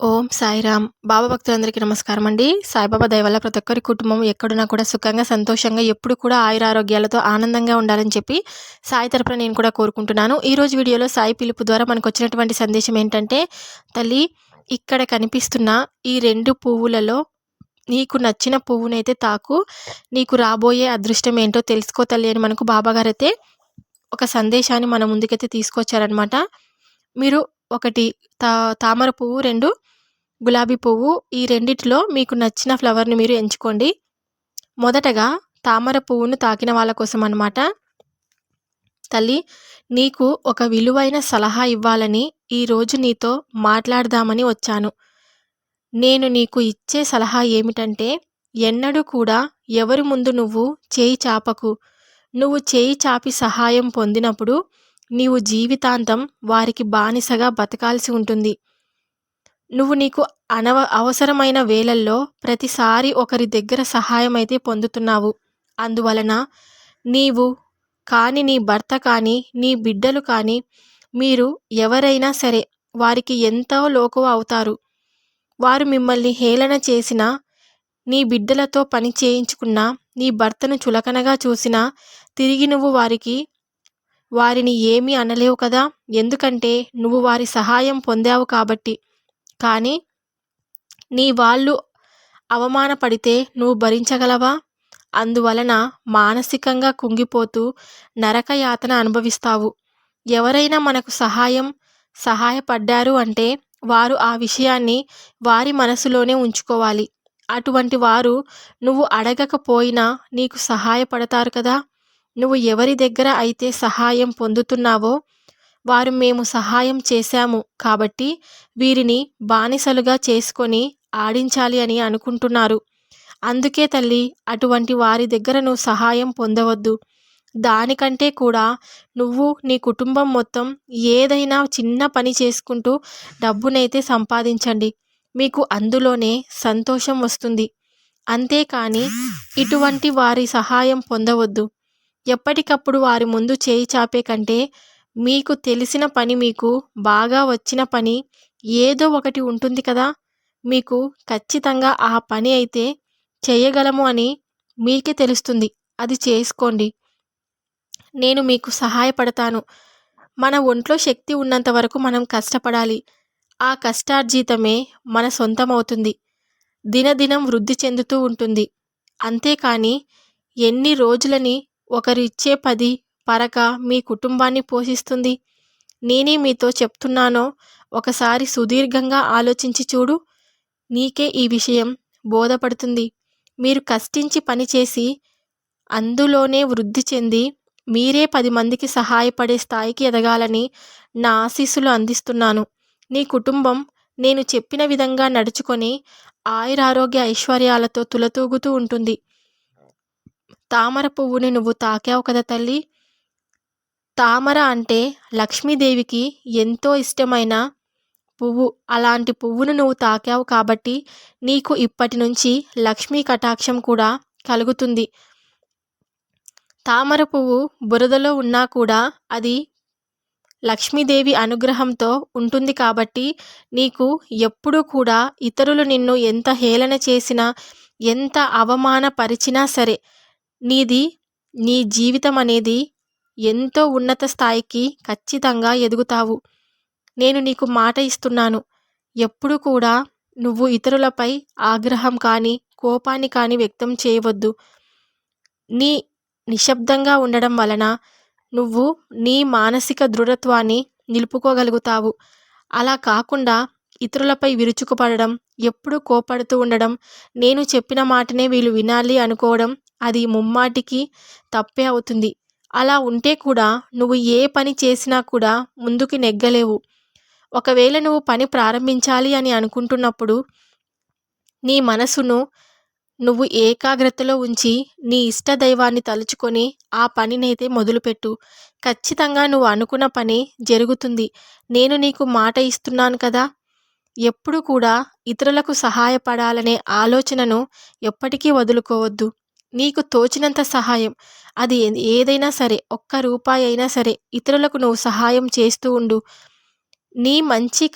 ఓం సాయిరామ్. బాబా భక్తులందరికీ నమస్కారం అండి సాయిబాబా దయ వల్ల ప్రతి ఒక్కరి కుటుంబం ఎక్కడున్నా కూడా సుఖంగా సంతోషంగా ఎప్పుడు కూడా ఆయురారోగ్యాలతో ఆనందంగా ఉండాలని చెప్పి సాయి తరపున నేను కూడా కోరుకుంటున్నాను. ఈరోజు వీడియోలో సాయి పిలుపు ద్వారా మనకు వచ్చినటువంటి సందేశం ఏంటంటే తల్లి ఇక్కడ కనిపిస్తున్న ఈ రెండు పువ్వులలో నీకు నచ్చిన పువ్వునైతే తాకు. నీకు రాబోయే అదృష్టం ఏంటో తెలుసుకో తల్లి అని మనకు బాబాగారు అయితే ఒక సందేశాన్ని మన ముందుకైతే తీసుకొచ్చారనమాట మీరు ఒకటి తా తామర పువ్వు రెండు గులాబీ పువ్వు ఈ రెండిటిలో మీకు నచ్చిన ఫ్లవర్ని మీరు ఎంచుకోండి. మొదటగా తామర పువ్వును తాకిన వాళ్ళ కోసం అనమాట తల్లి నీకు ఒక విలువైన సలహా ఇవ్వాలని ఈరోజు నీతో మాట్లాడదామని వచ్చాను. నేను నీకు ఇచ్చే సలహా ఏమిటంటే ఎన్నడూ కూడా ఎవరి ముందు నువ్వు చేయి చాపకు. నువ్వు చేయి చాపి సహాయం పొందినప్పుడు నీవు జీవితాంతం వారికి బానిసగా బతకాల్సి ఉంటుంది. నువ్వు నీకు అనవ అవసరమైన వేళల్లో ప్రతిసారి ఒకరి దగ్గర సహాయం అయితే పొందుతున్నావు. అందువలన నీవు కానీ నీ భర్త కానీ నీ బిడ్డలు కానీ మీరు ఎవరైనా సరే వారికి ఎంతో లోకువ అవుతారు. వారు మిమ్మల్ని హేళన చేసిన నీ బిడ్డలతో పని చేయించుకున్నా నీ భర్తను చులకనగా చూసినా తిరిగి నువ్వు వారికి వారిని ఏమీ అనలేవు కదా? ఎందుకంటే నువ్వు వారి సహాయం పొందావు కాబట్టి. కానీ నీ వాళ్ళు అవమానపడితే నువ్వు భరించగలవా? అందువలన మానసికంగా కుంగిపోతూ నరకయాతన అనుభవిస్తావు. ఎవరైనా మనకు సహాయం సహాయపడ్డారు అంటే వారు ఆ విషయాన్ని వారి మనసులోనే ఉంచుకోవాలి. అటువంటి వారు నువ్వు అడగకపోయినా నీకు సహాయపడతారు కదా? నువ్వు ఎవరి దగ్గర అయితే సహాయం పొందుతున్నావో వారు మేము సహాయం చేశాము కాబట్టి వీరిని బానిసలుగా చేసుకొని ఆడించాలి అని అనుకుంటున్నారు. అందుకే తల్లి అటువంటి వారి దగ్గర నువ్వు సహాయం పొందవద్దు. దానికంటే కూడా నువ్వు నీ కుటుంబం మొత్తం ఏదైనా చిన్న పని చేసుకుంటూ డబ్బునైతే సంపాదించండి. మీకు అందులోనే సంతోషం వస్తుంది. అంతేకాని ఇటువంటి వారి సహాయం పొందవద్దు. ఎప్పటికప్పుడు వారి ముందు చేయి చాపే కంటే మీకు తెలిసిన పని మీకు బాగా వచ్చిన పని ఏదో ఒకటి ఉంటుంది కదా. మీకు ఖచ్చితంగా ఆ పని అయితే చేయగలము అని మీకే తెలుస్తుంది. అది చేసుకోండి. నేను మీకు సహాయపడతాను. మన ఒంట్లో శక్తి ఉన్నంత వరకు మనం కష్టపడాలి. ఆ కష్టార్జితమే మన సొంతమవుతుంది. దినదినం వృద్ధి చెందుతూ ఉంటుంది. అంతేకాని ఎన్ని రోజులని ఒకరిచ్చే పది పరక మీ కుటుంబాన్ని పోషిస్తుంది. నేనే మీతో చెప్తున్నానో ఒకసారి సుదీర్ఘంగా ఆలోచించి చూడు. నీకే ఈ విషయం బోధపడుతుంది. మీరు కష్టించి పనిచేసి అందులోనే వృద్ధి చెంది మీరే పది మందికి సహాయపడే స్థాయికి ఎదగాలని నా ఆశీస్సులు అందిస్తున్నాను. నీ కుటుంబం నేను చెప్పిన విధంగా నడుచుకొని ఆయురారోగ్య ఐశ్వర్యాలతో తులతూగుతూ ఉంటుంది. తామర పువ్వుని నువ్వు తాకావు కదా తల్లి. తామర అంటే లక్ష్మీదేవికి ఎంతో ఇష్టమైన పువ్వు. అలాంటి పువ్వును నువ్వు తాకావు కాబట్టి నీకు ఇప్పటి నుంచి లక్ష్మీ కటాక్షం కూడా కలుగుతుంది. తామర పువ్వు బురదలో ఉన్నా కూడా అది లక్ష్మీదేవి అనుగ్రహంతో ఉంటుంది కాబట్టి నీకు ఎప్పుడూ కూడా ఇతరులు నిన్ను ఎంత హేళన చేసినా ఎంత అవమానపరిచినా సరే నీది నీ జీవితం అనేది ఎంతో ఉన్నత స్థాయికి ఖచ్చితంగా ఎదుగుతావు. నేను నీకు మాట ఇస్తున్నాను. ఎప్పుడు కూడా నువ్వు ఇతరులపై ఆగ్రహం కానీ కోపాన్ని కానీ వ్యక్తం చేయవద్దు. నీ నిశ్శబ్దంగా ఉండడం వలన నువ్వు నీ మానసిక దృఢత్వాన్ని నిలుపుకోగలుగుతావు. అలా కాకుండా ఇతరులపై విరుచుకుపడడం ఎప్పుడు కోపడుతూ ఉండడం నేను చెప్పిన మాటనే వీళ్ళు వినాలి అనుకోవడం అది ముమ్మాటికి తప్పే అవుతుంది. అలా ఉంటే కూడా నువ్వు ఏ పని చేసినా కూడా ముందుకు నెగ్గలేవు. ఒకవేళ నువ్వు పని ప్రారంభించాలి అని అనుకుంటున్నప్పుడు నీ మనసును నువ్వు ఏకాగ్రతలో ఉంచి నీ ఇష్ట దైవాన్ని తలుచుకొని ఆ పనినైతే మొదలుపెట్టు. ఖచ్చితంగా నువ్వు అనుకున్న పని జరుగుతుంది. నేను నీకు మాట ఇస్తున్నాను కదా. ఎప్పుడు కూడా ఇతరులకు సహాయపడాలనే ఆలోచనను ఎప్పటికీ వదులుకోవద్దు. నీకు తోచినంత సహాయం. అది ఏదైనా సరే ఒక్క రూపాయి అయినా సరే ఇతరులకు నువ్వు సహాయం చేస్తూ ఉండు. నీ మంచి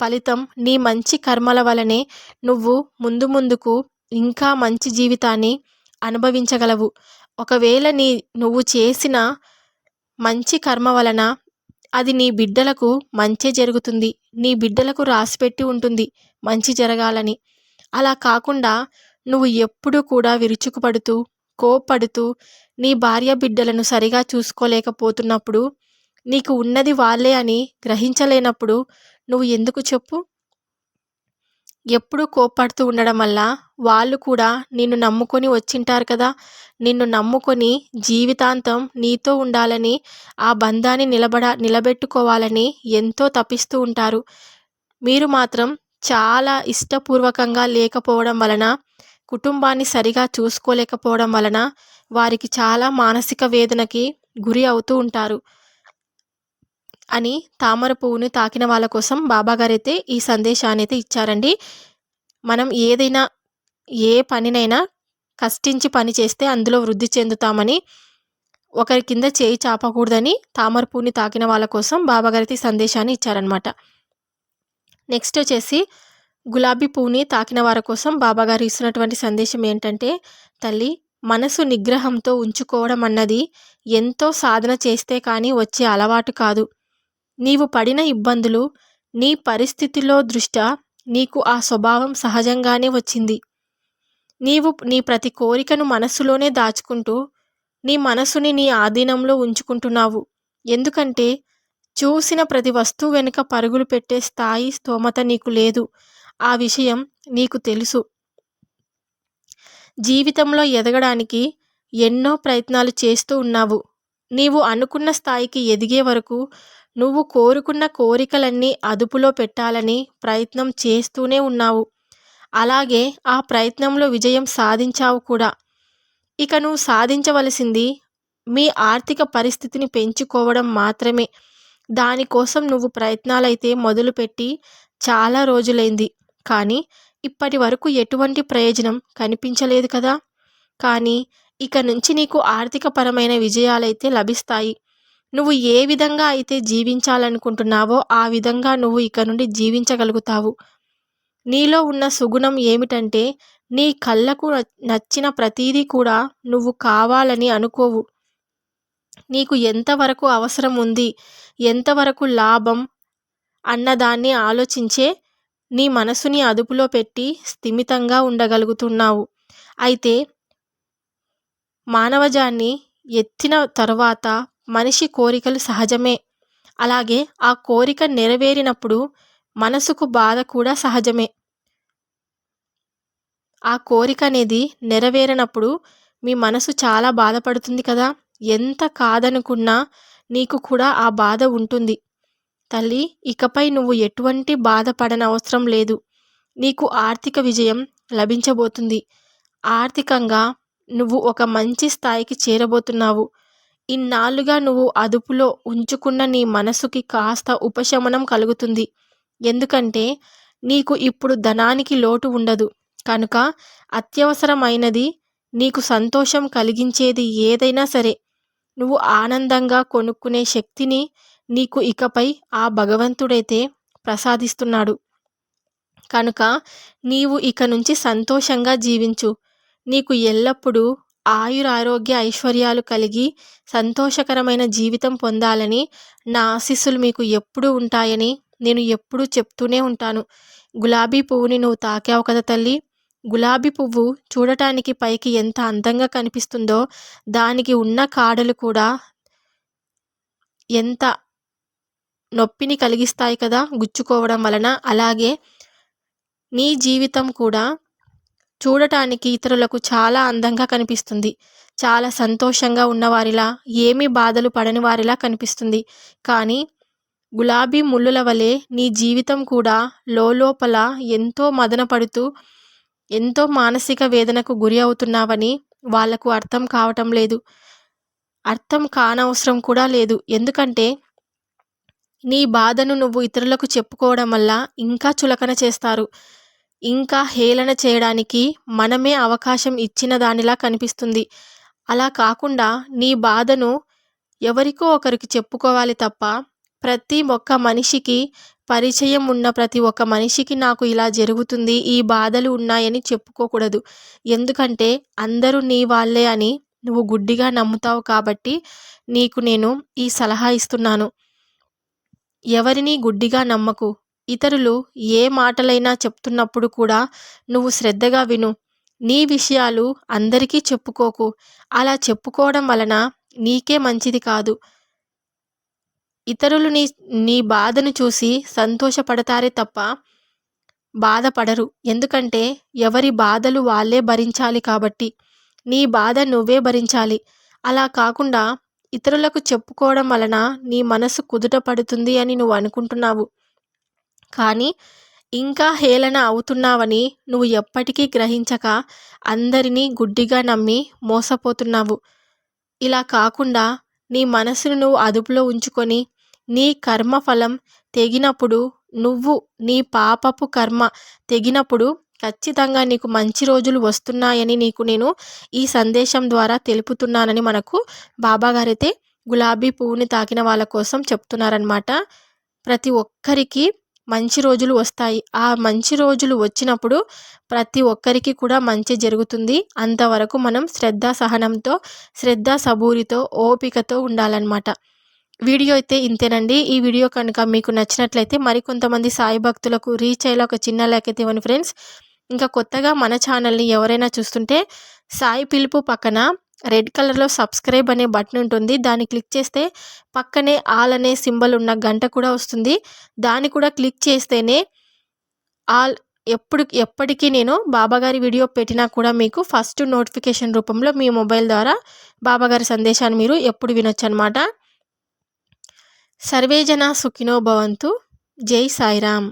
ఫలితం నీ మంచి కర్మల వలనే నువ్వు ముందు ముందుకు ఇంకా మంచి జీవితాన్ని అనుభవించగలవు. ఒకవేళ నీ నువ్వు చేసిన మంచి కర్మ వలన అది నీ బిడ్డలకు మంచి జరుగుతుంది. నీ బిడ్డలకు రాసిపెట్టి ఉంటుంది. మంచి జరగాలని. అలా కాకుండా నువ్వు ఎప్పుడూ కూడా విరుచుకుపడుతూ కోపడుతూ నీ భార్య బిడ్డలను సరిగా చూసుకోలేకపోతున్నప్పుడు నీకు ఉన్నది వాళ్ళే అని గ్రహించలేనప్పుడు నువ్వు ఎందుకు చెప్పు? ఎప్పుడూ కోప్పడుతూ ఉండడం వల్ల వాళ్ళు కూడా నిన్ను నమ్ముకొని వచ్చింటారు కదా. నిన్ను నమ్ముకొని జీవితాంతం నీతో ఉండాలని ఆ బంధాన్ని నిలబడ నిలబెట్టుకోవాలని ఎంతో తపిస్తూ ఉంటారు. మీరు మాత్రం చాలా ఇష్టపూర్వకంగా లేకపోవడం వలన కుటుంబాన్ని సరిగా చూసుకోలేకపోవడం వలన వారికి చాలా మానసిక వేదనకి గురి అవుతూ ఉంటారు అని తామర పువ్వుని తాకిన వాళ్ళ కోసం బాబాగారైతే ఈ సందేశాన్ని అయితే ఇచ్చారండి. మనం ఏదైనా ఏ పనినైనా కష్టించి పని చేస్తే అందులో వృద్ధి చెందుతామని ఒకరి కింద చేయి చాపకూడదని తామర పువ్వుని తాకిన వాళ్ళ కోసం బాబాగారైతే ఈ సందేశాన్ని ఇచ్చారనమాట నెక్స్ట్ వచ్చేసి గులాబీ పువ్వుని తాకిన వారి కోసం బాబాగారు ఇస్తున్నటువంటి సందేశం ఏంటంటే తల్లి మనసు నిగ్రహంతో ఉంచుకోవడం అన్నది ఎంతో సాధన చేస్తే కానీ వచ్చే అలవాటు కాదు. నీవు పడిన ఇబ్బందులు నీ పరిస్థితిలో దృష్ట్యా నీకు ఆ స్వభావం సహజంగానే వచ్చింది. నీవు నీ ప్రతి కోరికను మనస్సులోనే దాచుకుంటూ నీ మనసుని నీ ఆధీనంలో ఉంచుకుంటున్నావు. ఎందుకంటే చూసిన ప్రతి వస్తువు వెనుక పరుగులు పెట్టే స్థాయి స్తోమత నీకు లేదు. ఆ విషయం నీకు తెలుసు. జీవితంలో ఎదగడానికి ఎన్నో ప్రయత్నాలు చేస్తూ ఉన్నావు. నీవు అనుకున్న స్థాయికి ఎదిగే వరకు నువ్వు కోరుకున్న కోరికలన్నీ అదుపులో పెట్టాలని ప్రయత్నం చేస్తూనే ఉన్నావు. అలాగే ఆ ప్రయత్నంలో విజయం సాధించావు కూడా. ఇక నువ్వు సాధించవలసింది మీ ఆర్థిక పరిస్థితిని పెంచుకోవడం మాత్రమే. దానికోసం నువ్వు ప్రయత్నాలైతే మొదలుపెట్టి చాలా రోజులైంది. కానీ ఇప్పటి వరకు ఎటువంటి ప్రయోజనం కనిపించలేదు కదా. కానీ ఇక నుంచి నీకు ఆర్థికపరమైన విజయాలైతే లభిస్తాయి. నువ్వు ఏ విధంగా అయితే జీవించాలనుకుంటున్నావో ఆ విధంగా నువ్వు ఇక నుండి జీవించగలుగుతావు. నీలో ఉన్న సుగుణం ఏమిటంటే నీ కళ్ళకు నచ్చిన ప్రతీదీ కూడా నువ్వు కావాలని అనుకోవు. నీకు ఎంతవరకు అవసరం ఉంది ఎంతవరకు లాభం అన్నదాన్ని ఆలోచించే నీ మనసుని అదుపులో పెట్టి స్థిమితంగా ఉండగలుగుతున్నావు. అయితే మానవజాన్ని ఎత్తిన తరువాత మనిషి కోరికలు సహజమే. అలాగే ఆ కోరిక నెరవేరినప్పుడు మనసుకు బాధ కూడా సహజమే. ఆ కోరిక అనేది నెరవేరినప్పుడు మీ మనసు చాలా బాధపడుతుంది కదా? ఎంత కాదనుకున్నా నీకు కూడా ఆ బాధ ఉంటుంది. తల్లి ఇకపై నువ్వు ఎటువంటి బాధపడనవసరం లేదు. నీకు ఆర్థిక విజయం లభించబోతుంది. ఆర్థికంగా నువ్వు ఒక మంచి స్థాయికి చేరబోతున్నావు. ఇన్నాళ్ళుగా నువ్వు అదుపులో ఉంచుకున్న నీ మనసుకి కాస్త ఉపశమనం కలుగుతుంది. ఎందుకంటే నీకు ఇప్పుడు ధనానికి లోటు ఉండదు. కనుక అత్యవసరమైనది నీకు సంతోషం కలిగించేది ఏదైనా సరే. నువ్వు ఆనందంగా కొనుక్కునే శక్తిని నీకు ఇకపై ఆ భగవంతుడైతే ప్రసాదిస్తున్నాడు. కనుక నీవు ఇక నుంచి సంతోషంగా జీవించు. నీకు ఎల్లప్పుడూ ఆయురారోగ్య ఐశ్వర్యాలు కలిగి సంతోషకరమైన జీవితం పొందాలని నా ఆశీస్సులు మీకు ఎప్పుడూ ఉంటాయని నేను ఎప్పుడూ చెప్తూనే ఉంటాను. గులాబీ పువ్వుని నువ్వు తాకావు కదా తల్లి. గులాబీ పువ్వు చూడటానికి పైకి ఎంత అందంగా కనిపిస్తుందో దానికి ఉన్న కాడలు కూడా ఎంత నొప్పిని కలిగిస్తాయి కదా గుచ్చుకోవడం వలన. అలాగే నీ జీవితం కూడా చూడటానికి ఇతరులకు చాలా అందంగా కనిపిస్తుంది. చాలా సంతోషంగా ఉన్నవారిలా ఏమీ బాధలు పడని వారిలా కనిపిస్తుంది. కానీ గులాబీ ముళ్ళుల వలె నీ జీవితం కూడా లోపల ఎంతో మదనపడుతూ ఎంతో మానసిక వేదనకు గురి అవుతున్నావని వాళ్ళకు అర్థం కావటం లేదు. అర్థం కానవసరం కూడా లేదు. ఎందుకంటే నీ బాధను నువ్వు ఇతరులకు చెప్పుకోవడం వల్ల ఇంకా చులకన చేస్తారు. ఇంకా హేళన చేయడానికి మనమే అవకాశం ఇచ్చిన దానిలా కనిపిస్తుంది. అలా కాకుండా నీ బాధను ఎవరికో ఒకరికి చెప్పుకోవాలి తప్ప ప్రతి ఒక్క మనిషికి పరిచయం ఉన్న ప్రతి ఒక్క మనిషికి నాకు ఇలా జరుగుతుంది ఈ బాధలు ఉన్నాయని చెప్పుకోకూడదు. ఎందుకంటే అందరూ నీ వాళ్ళే అని నువ్వు గుడ్డిగా నమ్ముతావు కాబట్టి నీకు నేను ఈ సలహా ఇస్తున్నాను. ఎవరిని గుడ్డిగా నమ్మకు. ఇతరులు ఏ మాటలైనా చెప్తున్నప్పుడు కూడా నువ్వు శ్రద్ధగా విను. నీ విషయాలు అందరికీ చెప్పుకోకు. అలా చెప్పుకోవడం వలన నీకే మంచిది కాదు. ఇతరులు నీ నీ బాధను చూసి సంతోషపడతారే తప్ప బాధపడరు. ఎందుకంటే ఎవరి బాధలు వాళ్ళే భరించాలి కాబట్టి. నీ బాధ నువ్వే భరించాలి. అలా కాకుండా ఇతరులకు చెప్పుకోవడం వలన నీ మనసు కుదుట పడుతుంది అని నువ్వు అనుకుంటున్నావు. కానీ ఇంకా హేళన అవుతున్నావని నువ్వు ఎప్పటికీ గ్రహించక అందరినీ గుడ్డిగా నమ్మి మోసపోతున్నావు. ఇలా కాకుండా నీ మనసును నువ్వు అదుపులో ఉంచుకొని నీ కర్మఫలం తెగినప్పుడు నువ్వు నీ పాపపు కర్మ తెగినప్పుడు ఖచ్చితంగా నీకు మంచి రోజులు వస్తున్నాయని నీకు నేను ఈ సందేశం ద్వారా తెలుపుతున్నానని మనకు బాబాగారైతే గులాబీ పువ్వుని తాకిన వాళ్ళ కోసం చెప్తున్నారనమాట ప్రతి ఒక్కరికి మంచి రోజులు వస్తాయి. ఆ మంచి రోజులు వచ్చినప్పుడు ప్రతి ఒక్కరికి కూడా మంచి జరుగుతుంది. అంతవరకు మనం శ్రద్ధ సహనంతో శ్రద్ధ సబూరితో ఓపికతో ఉండాలన్నమాట. వీడియో అయితే ఇంతేనండి. ఈ వీడియో కనుక మీకు నచ్చినట్లయితే మరికొంతమంది సాయి భక్తులకు రీచ్ అయ్యేలా ఒక చిన్న లేకైతే ఇవ్వండి ఫ్రెండ్స్. ఇంకా కొత్తగా మన ఛానల్ని ఎవరైనా చూస్తుంటే సాయి పిలుపు పక్కన రెడ్ కలర్లో సబ్స్క్రైబ్ అనే బటన్ ఉంటుంది. దాన్ని క్లిక్ చేస్తే పక్కనే ఆల్ అనే సింబల్ ఉన్న గంట కూడా వస్తుంది. దాన్ని కూడా క్లిక్ చేస్తేనే ఆల్ ఎప్పుడు ఎప్పటికీ నేను బాబాగారి వీడియో పెట్టినా కూడా మీకు ఫస్ట్ నోటిఫికేషన్ రూపంలో మీ మొబైల్ ద్వారా బాబాగారి సందేశాన్ని మీరు ఎప్పుడు వినొచ్చు అనమాట సర్వేజన సుఖినో భవంతు. జై సాయిరామ్.